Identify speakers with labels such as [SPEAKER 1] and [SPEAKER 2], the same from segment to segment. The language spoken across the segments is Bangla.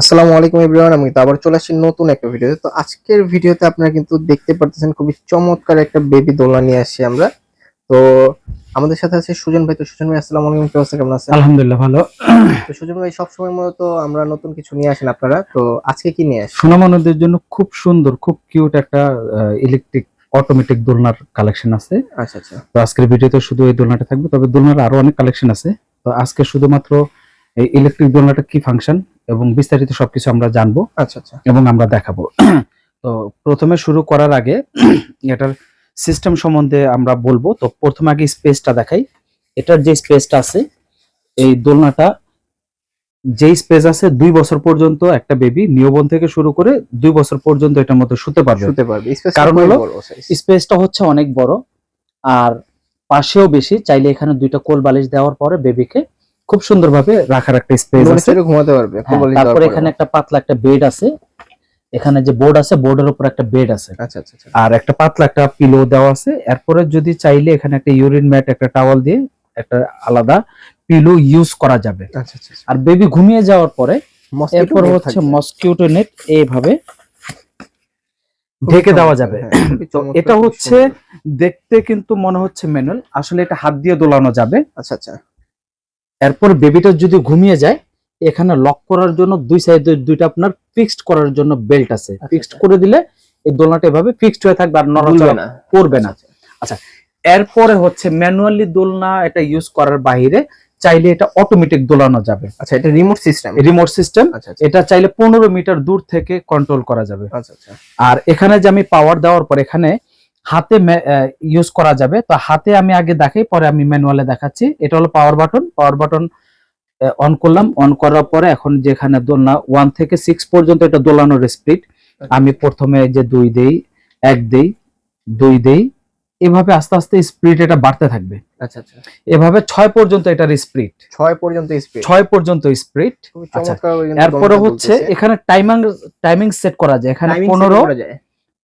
[SPEAKER 1] আসসালামু আলাইকুম এভরিওয়ান আমি তো আবার চলে আসছি নতুন একটা ভিডিওতে। তো আজকের ভিডিওতে আপনারা কিন্তু দেখতে পারতেছেন খুবই চমৎকার একটা বেবি দোলনা নিয়ে আসছি আমরা। তো আমাদের সাথে আছে সুজন ভাই। তো সুজন ভাই আসসালামু আলাইকুম কি অবস্থা? কেমন আছেন?
[SPEAKER 2] আলহামদুলিল্লাহ ভালো।
[SPEAKER 1] তো সুজন ভাই সব সবসময় মূলত আমরা নতুন কিছু নিয়ে আসেন আপনারা। তো আজকে কি নিয়ে আসেন?
[SPEAKER 2] সোনামানদের জন্য খুব সুন্দর খুব কিউট একটা ইলেকট্রিক অটোমেটিক দোলনার কালেকশন আছে।
[SPEAKER 1] আচ্ছা আচ্ছা।
[SPEAKER 2] তো আজকের ভিডিওতে শুধু এই দোলনাটা থাকবে তবে দোলনার আরও অনেক কালেকশন আছে। তো আজকে শুধুমাত্র এই ইলেকট্রিক দোলনাটা কি ফাংশন এবং বিস্তারিত সবকিছু আমরা জানব
[SPEAKER 1] আচ্ছা আচ্ছা।
[SPEAKER 2] এবং আমরা দেখাবো। তো প্রথমে শুরু করার আগে এটার সিস্টেম সম্বন্ধে আমরা বলব। তো প্রথমে আগে স্পেসটা দেখাই। এটার যে স্পেসটা আছে এই দোলনাটা যে স্পেস আছে দুই বছর পর্যন্ত একটা বেবি নিয়বন থেকে শুরু করে দুই বছর পর্যন্ত এটার মধ্যে শুতে পারবে।
[SPEAKER 1] শুতে পারবে।
[SPEAKER 2] কারণ হলো স্পেসটা হচ্ছে অনেক বড়। আর পাশেও বেশি চাইলে এখানে দুইটা কোল বালিশ দেওয়ার পরে বেবিকে খুব সুন্দরভাবে রাখার একটা স্পেস আছে।
[SPEAKER 1] ঘুমাতে পারবে
[SPEAKER 2] হ্যাঁ, তারপরে এখানে একটা পাতলা একটা বেড আছে। এখানে যে বোর্ড আছে বোর্ডের উপর একটা বেড আছে।
[SPEAKER 1] আচ্ছা আচ্ছা আচ্ছা।
[SPEAKER 2] আর একটা পাতলা একটা পিলো দেওয়া আছে। এরপরে যদি চাইলে এখানে একটা ইউরিন ম্যাট একটা টাওয়াল দিয়ে একটা আলাদা পিলো ইউজ করা যাবে। আর বেবি ঘুমিয়ে যাওয়ার পরে এরপর হচ্ছে। মসকিউটো নেট এইভাবে ঢেকে দেওয়া যাবে।
[SPEAKER 1] হ্যাঁ,
[SPEAKER 2] এটা হচ্ছে দেখতে কিন্তু মনে হচ্ছে ম্যানুয়াল আসলে এটা হাত দিয়ে দোলানো যাবে।
[SPEAKER 1] আচ্ছা আচ্ছা।
[SPEAKER 2] এরপর বেবিটা যদি ঘুমিয়ে যায় এখানে লক করার জন্য দুই সাইডে দুইটা আপনার ফিক্সড করার জন্য বেল্ট আছে।
[SPEAKER 1] আচ্ছা,
[SPEAKER 2] ফিক্সড
[SPEAKER 1] আচ্ছা।
[SPEAKER 2] করে দিলে এই দোলনাটা এভাবে ফিক্সড হয়ে থাকবে আর নড়াচড়া
[SPEAKER 1] না।
[SPEAKER 2] করবে না।
[SPEAKER 1] আচ্ছা,
[SPEAKER 2] এরপরে হচ্ছে ম্যানুয়ালি দোলনা এটা ইউজ করার বাইরে চাইলে এটা অটোমেটিক দোলানো যাবে।
[SPEAKER 1] আচ্ছা এটা রিমোট সিস্টেম
[SPEAKER 2] রিমোট সিস্টেম
[SPEAKER 1] আচ্ছা আচ্ছা।
[SPEAKER 2] এটা চাইলে পনেরো মিটার দূর থেকে কন্ট্রোল করা যাবে।
[SPEAKER 1] আচ্ছা আচ্ছা।
[SPEAKER 2] আর এখানে যে আমি পাওয়ার দেওয়ার পর এখানে হাতে ইউজ করা যাবে। তো হাতে আমি আগে দেখাই পরে আমি ম্যানুয়ালে দেখাচ্ছি। এটা হলো power button power button on করলাম। অন করার পরে এখন যেখানে দোলনা ওয়ান থেকে সিক্স পর্যন্ত এটা দোলানোর স্পিড আমি প্রথমে যে দুই দেই এক দেই দুই দেই এভাবে আস্তে আস্তে স্পিড এটা বাড়তে থাকবে।
[SPEAKER 1] আচ্ছা আচ্ছা।
[SPEAKER 2] এভাবে ছয় পর্যন্ত এটার স্পিড
[SPEAKER 1] ছয় পর্যন্ত স্পিড
[SPEAKER 2] ছয় পর্যন্ত স্পিড আচ্ছা, এরপরে হচ্ছে এখানে টাইমিং টাইমিং সেট করা যায়। এখানে পনেরো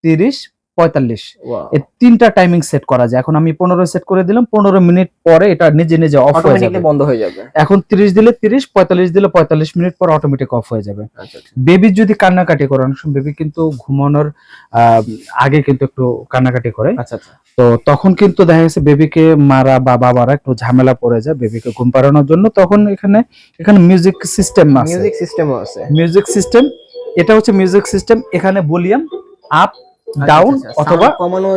[SPEAKER 2] তিরিশ পঁয়তাল্লিশ। তিনটা টাইমিং সেট করা যায়। এখন আমি পনেরো সেট করে দিলাম পনেরো মিনিট পরে এটা নিজে নিজে অফ হয়ে যাবে।
[SPEAKER 1] বন্ধ হয়ে যাবে।
[SPEAKER 2] এখন তিরিশ দিলে তিরিশ পঁয়তাল্লিশ দিলে পঁয়তাল্লিশ মিনিট পর অটোমেটিক অফ হয়ে যাবে।
[SPEAKER 1] আচ্ছা আচ্ছা।
[SPEAKER 2] বেবি যদি কান্নাকাটি করে অনেক সময় বেবি কিন্তু ঘুমানোর আগে কিন্তু একটু কান্নাকাটি করে।
[SPEAKER 1] আচ্ছা আচ্ছা।
[SPEAKER 2] তো তখন কিন্তু দেখা গেছে বেবিকে মারা বা বাবারা একটু ঝামেলা পড়ে যায় বেবিকে ঘুম পাড়ানোর জন্য। তখন এখানে এখানে মিউজিক সিস্টেম আছে।
[SPEAKER 1] মিউজিক সিস্টেমও আছে।
[SPEAKER 2] মিউজিক সিস্টেম এটা হচ্ছে মিউজিক সিস্টেম এখানে ভলিউম আপ
[SPEAKER 1] আচ্ছা,
[SPEAKER 2] ডাউন
[SPEAKER 1] আচ্ছা, আচ্ছা।
[SPEAKER 2] অথবা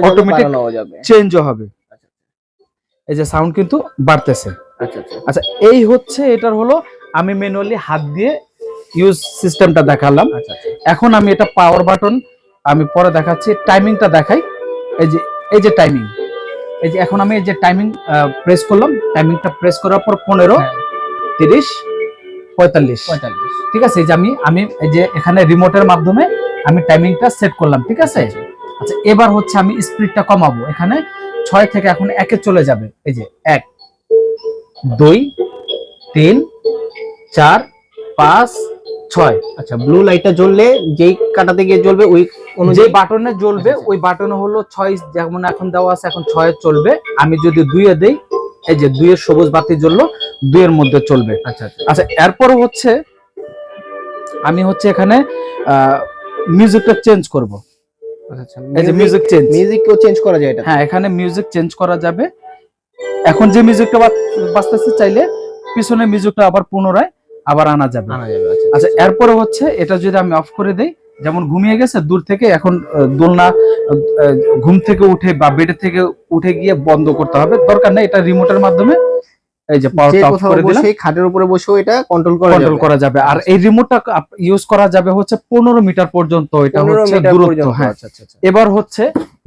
[SPEAKER 2] automatic-
[SPEAKER 1] বাড়ানোও যাবে।
[SPEAKER 2] চেঞ্জও হবে। এই যে সাউন্ড কিন্তু বাড়তেছে।
[SPEAKER 1] আচ্ছা আচ্ছা।
[SPEAKER 2] আচ্ছা এই হচ্ছে এটার হলো আমি ম্যানুয়ালি হাত দিয়ে ইউজ সিস্টেমটা দেখালাম।
[SPEAKER 1] আচ্ছা আচ্ছা।
[SPEAKER 2] এখন আমি এটা পাওয়ার বাটন আমি পরে দেখাচ্ছি টাইমিংটা দেখাই। এই যে এই যে টাইমিং এই যে এখন আমি এই যে টাইমিং প্রেস করলাম টাইমিংটা প্রেস করার পর পনেরো
[SPEAKER 1] হ্যাঁ।
[SPEAKER 2] তিরিশ পঁয়তাল্লিশ।
[SPEAKER 1] পঁয়তাল্লিশ।
[SPEAKER 2] ঠিক আছে এই যে আমি আমি এই যে এখানে রিমোটের মাধ্যমে আমি টাইমিংটা সেট করলাম ঠিক আছে? আচ্ছা এবার হচ্ছে আমি স্পিডটা কমাবো। এখানে ছয় থেকে এখন একে চলে যাবে। এই যে এক দুই তিন চার পাঁচ ছয়।
[SPEAKER 1] আচ্ছা ব্লু লাইটটা জ্বললে যেই কাটাতে গিয়ে জ্বলবে ওই অনুযায়ী
[SPEAKER 2] বাটনে জ্বলবে
[SPEAKER 1] আচ্ছা,
[SPEAKER 2] ওই বাটনে হলো ছয় যেমন এখন দেওয়া আছে এখন ছয় চলবে। আমি যদি দুইয়ে দেই এই যে দুইয়ের সবুজ বাতি জ্বললো দুইয়ের মধ্যে চলবে।
[SPEAKER 1] আচ্ছা আচ্ছা।
[SPEAKER 2] আচ্ছা এরপর হচ্ছে আমি হচ্ছে এখানে মিউজিকটা চেঞ্জ করব।
[SPEAKER 1] আচ্ছা
[SPEAKER 2] এই যে মিউজিক চেঞ্জ
[SPEAKER 1] মিউজিকও চেঞ্জ করা যায় এটা
[SPEAKER 2] হ্যাঁ এখানে মিউজিক চেঞ্জ করা যাবে। এখন যে মিউজিকটা বাজতেছে চাইলে পিছনে মিউজিকটা আবার পুনরায় আবার আনা যাবে।
[SPEAKER 1] আনা যাবে আচ্ছা
[SPEAKER 2] আচ্ছা এরপরে হচ্ছে এটা যদি আমি অফ করে দেই যেমন ঘুমিয়ে গেছে দূর থেকে এখন দোলনা ঘুম থেকে উঠে বা বেড থেকে উঠে গিয়ে বন্ধ করতে হবে। দরকার নেই এটা রিমোটের মাধ্যমে এই যে পাওয়ারটা অফ করে দিলাম।
[SPEAKER 1] বসে খাটের উপরে বসেও এটা কন্ট্রোল করা
[SPEAKER 2] কন্ট্রোল করা যাবে। আর এই রিমোটটা ইউজ করা যাবে হচ্ছে পনেরো মিটার পর্যন্ত এটা হচ্ছে দূরত্ব হ্যাঁ।
[SPEAKER 1] আচ্ছা আচ্ছা আচ্ছা।
[SPEAKER 2] এবার হচ্ছে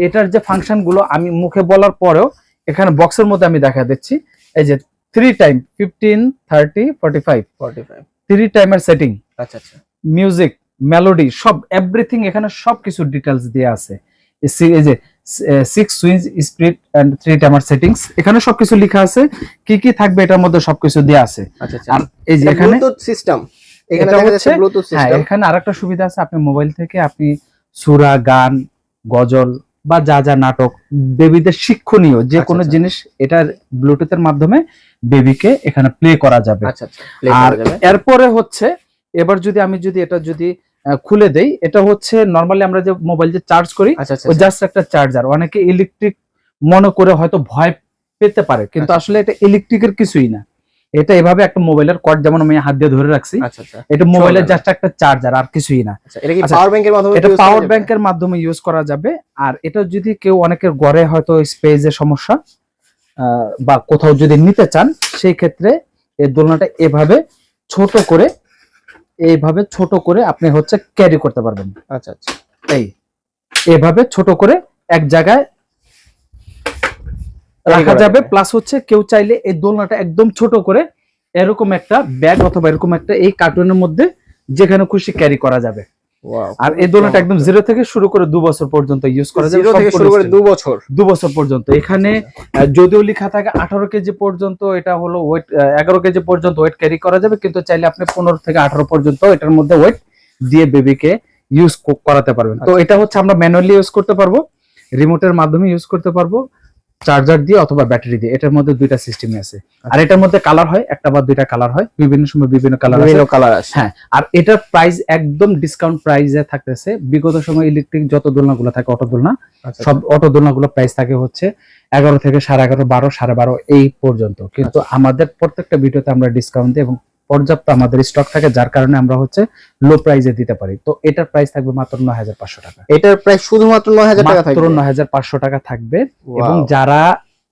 [SPEAKER 2] এটার যে ফাংশনগুলো আমি মুখে বলার পরেও এখানে বক্সের মধ্যে আমি দেখা দিচ্ছি। এই যে three time fifteen thirty forty five
[SPEAKER 1] 45
[SPEAKER 2] three টাইমের সেটিং
[SPEAKER 1] আচ্ছা আচ্ছা।
[SPEAKER 2] মিউজিক মেলোডি সব এভরিথিং এখানে সবকিছু ডিটেলস দেওয়া আছে। এই যে six switch speed and three timer settings এখানে সবকিছু লেখা আছে। কি কি থাকবে এটার মধ্যে সবকিছু দেওয়া আছে।
[SPEAKER 1] আচ্ছা আচ্ছা।
[SPEAKER 2] আর এই যে এখানে
[SPEAKER 1] ব্লুটুথ সিস্টেম এখানে
[SPEAKER 2] হ্যাঁ এখানে আরেকটা সুবিধা আছে। আপনি মোবাইল থেকে আপনি সুরা গান গজল বা যা যা নাটক বেবিদের শিক্ষণীয় যে
[SPEAKER 1] আচ্ছা,
[SPEAKER 2] কোনো। জিনিস এটার ব্লুটুথের মাধ্যমে বেবিকে এখানে প্লে করা যাবে। আর এরপরে হচ্ছে এবার যদি আমি যদি এটা যদি খুলে দেই। এটা হচ্ছে নর্মালি আমরা যে মোবাইল যে চার্জ করি
[SPEAKER 1] আচ্ছা আচ্ছা
[SPEAKER 2] ও জাস্ট একটা চার্জার অনেকে ইলেকট্রিক মনে করে হয়তো ভয় পেতে পারে কিন্তু
[SPEAKER 1] আচ্ছা।
[SPEAKER 2] আসলে এটা ইলেকট্রিকের কিছুই না। এটা এভাবে একটা মোবাইলের কর্ড যেমন আমি হাত দিয়ে ধরে রাখছি
[SPEAKER 1] আচ্ছা আচ্ছা।
[SPEAKER 2] এটা মোবাইলের জাস্ট একটা চার্জার আর কিছুই না।
[SPEAKER 1] আচ্ছা এটা কি
[SPEAKER 2] আচ্ছা,
[SPEAKER 1] পাওয়ার ব্যাংকের মাধ্যমে
[SPEAKER 2] এটা পাওয়ার? ব্যাংকের মাধ্যমে ইউজ করা যাবে। আর এটা যদি কেউ অনেকের ঘরে হয়তো স্পেসের সমস্যা আহ, বা কোথাও যদি নিতে চান সেই ক্ষেত্রে এই দোলনাটা এভাবে ছোট করে এইভাবে ছোট করে আপনি হচ্ছে ক্যারি করতে পারবেন।
[SPEAKER 1] আচ্ছা আচ্ছা।
[SPEAKER 2] এই এভাবে ছোট করে এক জায়গায় রাখা যাবে। প্লাস হচ্ছে কেউ চাইলে এই দোলনাটা একদম ছোট করে এরকম একটা ব্যাগ অথবা এরকম একটা এই কার্টুনের মধ্যে যেখানে খুশি ক্যারি করা যাবে। আর এই দোলনাটা একদম জিরো থেকে শুরু করে দু বছর পর্যন্ত ইউজ করা যাবে
[SPEAKER 1] জিরো থেকে শুরু করে দু বছর।
[SPEAKER 2] দু বছর পর্যন্ত। এখানে যদিও লেখা থাকে আঠারো কেজি পর্যন্ত এটা হলো ওয়েট এগারো কেজি পর্যন্ত ওয়েট ক্যারি করা যাবে কিন্তু চাইলে আপনি পনেরো থেকে আঠারো পর্যন্ত এটার মধ্যে ওয়েট দিয়ে বেবিকে ইউজ করাতে পারবেন। তো
[SPEAKER 1] আচ্ছা।
[SPEAKER 2] এটা হচ্ছে আমরা ম্যানুয়ালি ইউজ করতে পারব রিমোটের মাধ্যমে ইউজ করতে পারব চার্জার দিয়ে অথবা ব্যাটারি দিয়ে এটার মধ্যে দুইটা সিস্টেমই আছে। আর এটার মধ্যে কালার হয় একটা বা দুইটা কালার হয় বিভিন্ন সময় বিভিন্ন কালার আছে।
[SPEAKER 1] বিভিন্ন কালার আছে।
[SPEAKER 2] হ্যাঁ আর এটার প্রাইস একদম ডিসকাউন্ট প্রাইসে থাকতেছে। বিগত সময় ইলেকট্রিক যত দোলনাগুলো থাকে অটো দোলনা
[SPEAKER 1] আচ্ছা,
[SPEAKER 2] সব অটো দোলনাগুলো প্রাইস থাকে হচ্ছে এগারো থেকে সাড়ে এগারো বারো সাড়ে বারো এই পর্যন্ত। কিন্তু
[SPEAKER 1] আচ্ছা।
[SPEAKER 2] আমাদের প্রত্যেকটা ভিডিওতে আমরা ডিসকাউন্ট দিই এবং পর্যাপ্ত আমাদের স্টক থাকে যার কারণে আমরা হচ্ছে লো প্রাইসে দিতে পারি। তো এটার প্রাইস থাকবে মাত্র নয় হাজার পাঁচশো টাকা।
[SPEAKER 1] এটার প্রাইস শুধুমাত্র নয় হাজার টাকা
[SPEAKER 2] মাত্র
[SPEAKER 1] থাকবে?
[SPEAKER 2] নয় হাজার পাঁচশো টাকা থাকবে এবং যারা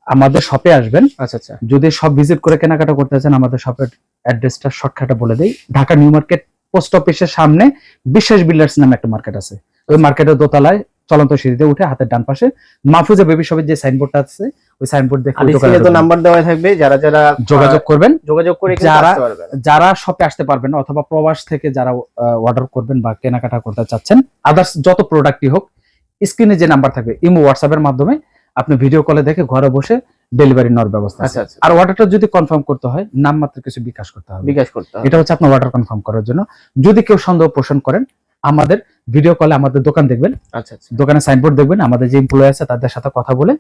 [SPEAKER 2] আমাদের শপে আসবেন
[SPEAKER 1] আচ্ছা আচ্ছা।
[SPEAKER 2] যদি সব ভিজিট করে কেনাকাটা করতে চান আমাদের শপের অ্যাড্রেসটা শর্টকাটে বলে দেই। ঢাকা নিউ মার্কেট পোস্ট অফিসের সামনে বিশ্বাস বিল্ডার্স নামে একটা মার্কেট আছে। ওই মার্কেটের দোতলায় চলন্ত সিঁড়িতে উঠে হাতের ডান পাশে মাহফুজা বেবি শপের যে সাইনবোর্ডটা আছে ওই সাইনবোর্ড দেখে
[SPEAKER 1] স্ক্রিনে তো। নাম্বার দেওয়া থাকবে যারা যারা
[SPEAKER 2] যোগাযোগ করবেন
[SPEAKER 1] যোগাযোগ করে
[SPEAKER 2] যারা- যারা শপে আসতে পারবেন অথবা প্রবাস থেকে যারা অর্ডার করবেন বা কেনাকাটা করতে চাচ্ছেন আদার্স যত প্রোডাক্টই হোক স্ক্রিনে যে নাম্বার থাকবে ইমো হোয়াটসঅ্যাপের মাধ্যমে আপনি ভিডিও কলে দেখে ঘরে বসে ডেলিভারি নেওয়ার ব্যবস্থা আছে।
[SPEAKER 1] আচ্ছা আচ্ছা।
[SPEAKER 2] আর অর্ডারটা যদি কনফার্ম করতে হয় নাম মাত্র কিছু বিকাশ করতে হবে।
[SPEAKER 1] বিকাশ করতে হবে।
[SPEAKER 2] এটা হচ্ছে আপনার অর্ডার কনফার্ম করার জন্য। যদি কেউ সন্দেহ পোষণ করেন আমাদের ভিডিও কলে আমাদের দোকান দেখবেন।
[SPEAKER 1] আচ্ছা আচ্ছা।
[SPEAKER 2] দোকানে সাইনবোর্ড দেখবেন আমাদের যে এমপ্লয় আছে তাদের সাথে কথা বলে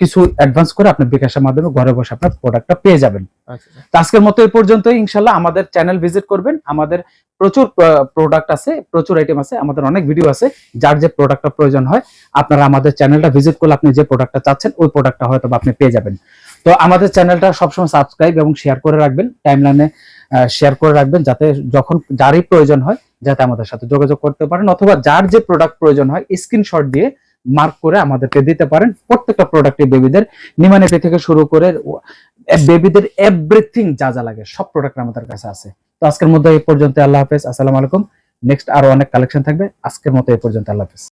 [SPEAKER 2] কিছু অ্যাডভান্স করে আপনি বিকাশের মাধ্যমে ঘরে বসে আপনার প্রোডাক্টটা পেয়ে যাবেন।
[SPEAKER 1] আচ্ছা আচ্ছা।
[SPEAKER 2] তো আজকের মতো এই পর্যন্তই ইনশাল্লাহ আমাদের চ্যানেল ভিজিট করবেন। আমাদের প্রচুর প্রোডাক্ট আছে প্রচুর আইটেম আছে আমাদের অনেক ভিডিও আছে যার যে প্রোডাক্টটা প্রয়োজন হয় আপনারা আমাদের চ্যানেলটা ভিজিট করলে আপনি যে প্রোডাক্টটা চাচ্ছেন ওই প্রোডাক্টটা হয়তো আপনি পেয়ে যাবেন। তো আমাদের চ্যানেলটা সবসময় সাবস্ক্রাইব এবং শেয়ার করে রাখবেন টাইমলাইনে শেয়ার করে রাখবেন যাতে যখন যারই প্রয়োজন হয় যাতে আমাদের সাথে যোগাযোগ করতে পারেন অথবা যার যে প্রোডাক্ট প্রয়োজন হয় স্ক্রিনশট দিয়ে মার্ক করে আমাদেরকে দিতে পারেন। প্রত্যেকটা প্রোডাক্টে বেবিদের নিমানেপি থেকে শুরু করে বেবিদের এভরিথিং যা যা লাগে, সব প্রোডাক্ট আমাদের কাছে আছে। তো আজকের মধ্যে এই পর্যন্ত আল্লাহ হাফেজ, আসসালামু আলাইকুম। নেক্সট আরও অনেক কালেকশন থাকবে। আজকের মতো এই পর্যন্ত, আল্লাহ হাফেজ।